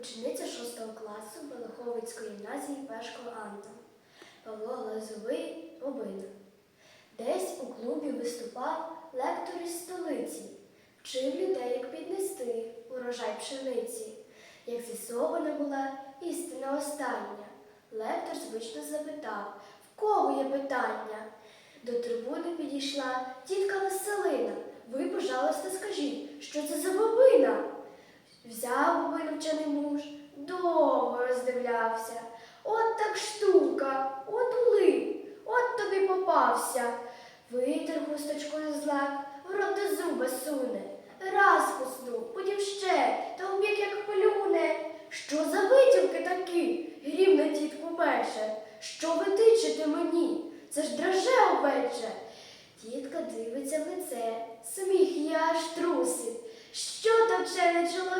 учениця 6 класу Балаховицької гімназії Пешко Анта. Павло Глазовий Бобина. Десь у клубі виступав лектор із столиці, вчив людей, як піднести урожай пшениці. Як з'ясована була істина остання, лектор звично запитав, в кого є питання? До трибуни підійшла тітка Веселина. Ви, пожалуйста, скажіть, що це за бобина? Взяв бобину вчений роздивлявся. От так штука, от улип, от тобі попався. Витер хусточкою злак, в рот до зуба суне. Раз куснув, потім ще, та убік як плюне. Що за витівки такі? Грім на тітку пече. Що ви тичете мені? Це ж драже овече. Тітка дивиться в лице, сміх її аж трусить. Що там вчений чоловік,